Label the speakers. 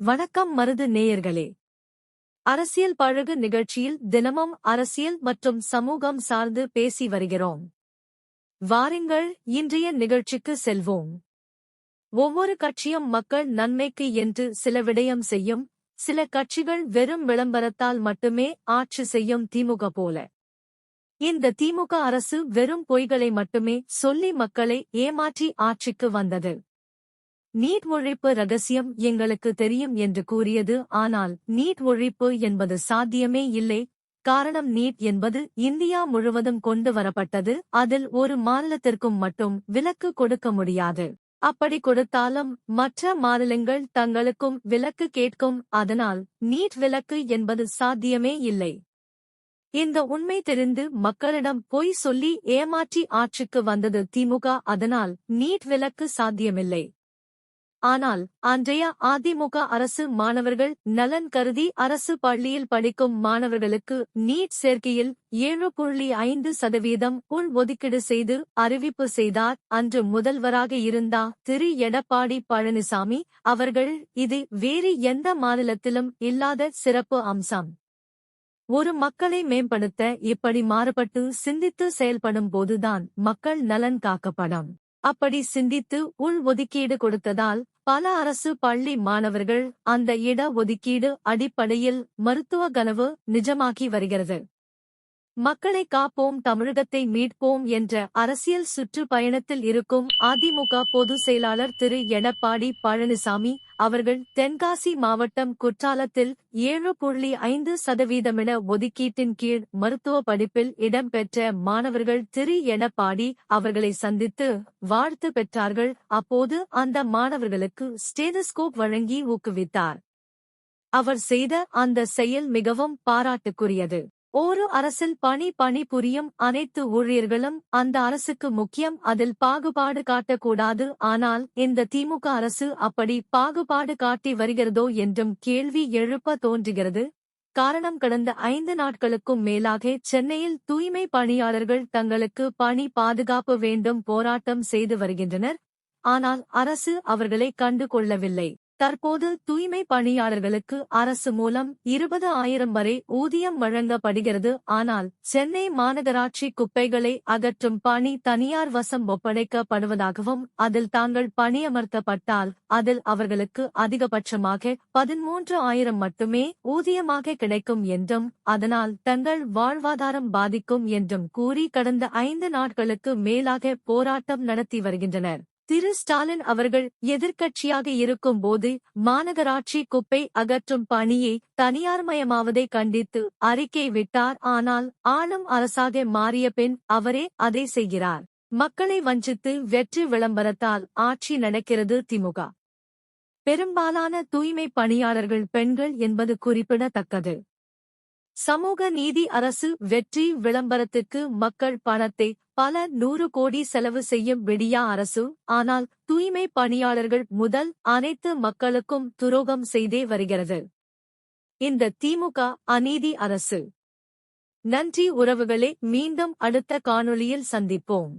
Speaker 1: வணக்கம் மருது நேயர்களே. அரசியல் பழகு நிகழ்ச்சியில் தினமும் அரசியல் மற்றும் சமூகம் சார்ந்து பேசி வருகிறோம். வாருங்கள் இன்றைய நிகழ்ச்சிக்கு செல்வோம். ஒவ்வொரு கட்சியும் மக்கள் நன்மைக்கு என்று சில விடயம் செய்யும் சில கட்சிகள் வெறும் விளம்பரத்தால் மட்டுமே ஆட்சி செய்யும் திமுக போல. இந்த திமுக அரசு வெறும் பொய்களை மட்டுமே சொல்லி மக்களை ஏமாற்றி ஆட்சிக்கு வந்தது. நீட் ஒழிப்பு ரகசியம் எங்களுக்கு தெரியும் என்று கூறியது ஆனால் நீட் ஒழிப்பு என்பது சாத்தியமே இல்லை. காரணம் நீட் என்பது இந்தியா முழுவதும் கொண்டு வரப்பட்டது அதில் ஒரு மாநிலத்திற்கும் மட்டும் விலக்கு கொடுக்க முடியாது. அப்படி கொடுத்தாலும் மற்ற மாநிலங்கள் தங்களுக்கும் விலக்கு கேட்கும் அதனால் நீட் விலக்கு என்பது சாத்தியமே இல்லை. இந்த உண்மை தெரிந்து மக்களிடம் பொய் சொல்லி ஏமாற்றி ஆட்சிக்கு வந்தது திமுக அதனால் நீட் விலக்கு சாத்தியமில்லை. ஆனால் அன்றைய அதிமுக அரசு மாணவர்கள் நலன் கருதி அரசு பள்ளியில் படிக்கும் மாணவர்களுக்கு நீட் சேர்க்கையில் ஏழு புள்ளி ஐந்து சதவீதம் உள் ஒதுக்கீடு செய்து அறிவிப்பு செய்தார். அன்று முதல்வராக இருந்தா திரு. எடப்பாடி பழனிசாமி அவர்கள் இது வேறு எந்த மாநிலத்திலும் இல்லாத சிறப்பு அம்சம். ஒரு மக்களை மேம்படுத்த இப்படி மாறுபட்டு சிந்தித்து செயல்படும் போதுதான் மக்கள் நலன் காக்கப்படும். அப்படி சிந்தித்து உள் ஒதுக்கீடு கொடுத்ததால் பல அரசு பள்ளி மாணவர்கள் அந்த இட ஒதுக்கீடு அடிப்படையில் மருத்துவ கனவு நிஜமாகி வருகிறது. மக்களை காப்போம் தமிழகத்தை மீட்போம் என்ற அரசியல் சுற்றுப்பயணத்தில் இருக்கும் அதிமுக பொதுச் செயலாளர் திரு. எடப்பாடி பழனிசாமி அவர்கள் தென்காசி மாவட்டம் குற்றாலத்தில் ஏழு புள்ளி ஐந்து சதவீதமிட ஒதுக்கீட்டின் கீழ் மருத்துவ படிப்பில் இடம்பெற்ற மாணவர்கள் திரு எடப்பாடி அவர்களை சந்தித்து வாழ்த்து பெற்றார்கள். அப்போது அந்த மாணவர்களுக்கு ஸ்டேதஸ்கோப் வழங்கி ஊக்குவித்தார். அவர் செய்த அந்த செயல் மிகவும் பாராட்டுக்குரியது. ஒரு அரசில் பணி பணி புரியும் அனைத்து ஊழியர்களும் அந்த அரசுக்கு முக்கியம். அதில் பாகுபாடு காட்டக்கூடாது. ஆனால் இந்த திமுக அரசு அப்படி பாகுபாடு காட்டி வருகிறதோ என்றும் கேள்வி எழுப்ப தோன்றுகிறது. காரணம் கடந்த ஐந்து நாட்களுக்கும் மேலாக சென்னையில் தூய்மை பணியாளர்கள் தங்களுக்கு பணி பாதுகாப்பு வேண்டும் போராட்டம் செய்து வருகின்றனர். ஆனால் அரசு அவர்களை கண்டு கொள்ளவில்லை தற்போது தூய்மை பணியாளர்களுக்கு அரசு மூலம் இருபது ஆயிரம் வரை ஊதியம் வழங்கப்படுகிறது. ஆனால் சென்னை மாநகராட்சி குப்பைகளை அகற்றும் பணி தனியார் வசம் ஒப்படைக்கப்படுவதாகவும் அதில் தாங்கள் பணியமர்த்தப்பட்டால் அதில் அவர்களுக்கு அதிகபட்சமாக பதிமூன்று ஆயிரம் மட்டுமே ஊதியமாக கிடைக்கும் என்றும் அதனால் தங்கள் வாழ்வாதாரம் பாதிக்கும் என்றும் கூறி கடந்த ஐந்து நாட்களுக்கு மேலாக போராட்டம் நடத்தி வருகின்றனர். திரு ஸ்டாலின் அவர்கள் எதிர்க்கட்சியாக இருக்கும் போது மாநகராட்சி குப்பை அகற்றும் பணியை தனியார்மயமாவதை கண்டித்து அறிக்கை விட்டார். ஆனால் ஆளும் அரசாக மாறிய பின் அவரே அதை செய்கிறார். மக்களை வஞ்சித்து வெற்றி விளம்பரத்தால் ஆட்சி நடக்கிறது திமுக. பெரும்பாலான தூய்மை பணியாளர்கள் பெண்கள் என்பது குறிப்பிடத்தக்கது. சமூக நீதி அரசு வெற்றி விளம்பரத்துக்கு மக்கள் பணத்தை பல நூறு கோடி செலவு செய்யும் விடியா அரசு. ஆனால் தூய்மை பணியாளர்கள் முதல் அனைத்து மக்களுக்கும் துரோகம் செய்தே வருகிறது. இந்த திமுக அநீதி அரசு. நன்றி உறவுகளே மீண்டும் அடுத்த காணொளியில் சந்திப்போம்.